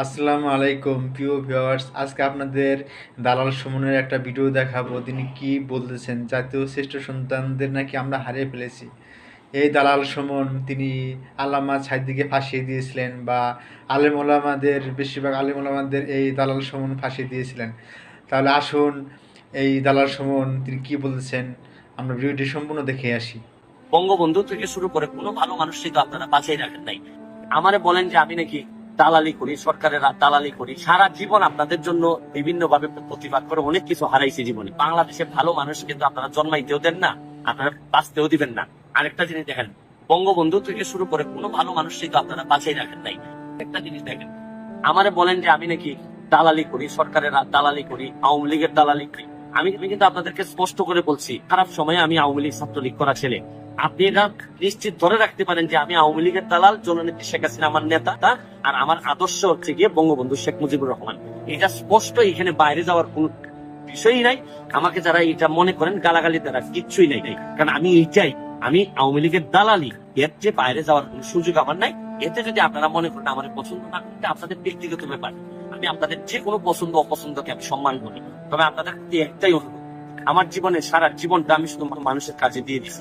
আসসালামু আলাইকুম, প্রিয় ভিউয়ার্স। আজকে আপনাদের দালাল সুমনের একটা ভিডিও দেখাবো। তিনি কি বলতেছেন? জাতীয় শ্রেষ্ঠ সন্তানদের নাকি আমরা হারিয়ে ফেলেছি? এই দালাল সুমন তিনি আল্লামা সাইদিকে ফাঁসিয়ে দিয়েছিলেন বা আলেম ওলামাদের, বেশিরভাগ আলেম ওলামাদের এই দালাল সুমন ফাঁসিয়ে দিয়েছিলেন। তাহলে আসুন, এই দালাল সুমন তিনি কি বলতেছেন? আমরা ভিডিওটি সম্পূর্ণ দেখে আসি। বঙ্গবন্ধু থেকে শুরু করে কোনো ভালো মানুষই তো আপনারা বাঁচিয়ে রাখেন নাই। আমারে বলেন যে আমি নাকি দালালি করি, সরকারের দালালি করি। সারা জীবন আপনাদের জন্য বিভিন্ন ভাবে প্রতিবাদ করে অনেক কিছু হারাইছি জীবনে। বাংলাদেশে ভালো মানুষ কিন্তু আপনারা জন্মাইতেও দেন না, আপনারা বাঁচতেও দিবেন না। আরেকটা জিনিস দেখেন, বঙ্গবন্ধু থেকে শুরু করে কোনো ভালো মানুষই তো আপনারা বাঁচিয়ে রাখেন নাই। একটা জিনিস দেখেন, আমারে বলেন যে আমি নাকি দালালি করি, সরকারের দালালি করি, আওয়ামী লীগের দালালি করি। আমি কিন্তু আপনাদেরকে স্পষ্ট করে বলছি, খারাপ সময়ে আমি আওয়ামী লীগ ছাত্রলীগ করা ছেলে। আপনি এটা নিশ্চিত ধরে রাখতে পারেন যে আমি আওয়ামী লীগের দালাল জননেত্রী শেখ হাসিনা আমার নেতা আর আমার আদর্শ হচ্ছে গিয়ে বঙ্গবন্ধু শেখ মুজিবুর রহমান। এটা স্পষ্ট এখানে বাইরে যাওয়ার কোন বিষয়ই নাই। আমাকে যারা এটা মনে করেন, গালাগালি দ্বারা কিচ্ছুই নাই। কারণ আমি এইটাই, আমি আওয়ামী লীগের দালালি। এর যে বাইরে যাওয়ার কোন সুযোগ আমার নাই। এতে যদি আপনারা মনে করেন আমার পছন্দ না করতে, আপনাদের ব্যক্তিগত ব্যাপার। আমি আপনাদের যে কোনো পছন্দ, অপছন্দকে আমি সম্মান করি। তবে আপনাদের একটাই অনুরোধ, আমার জীবনে সারা জীবনটা আমি শুধু মানুষের কাজে দিয়ে দিছি।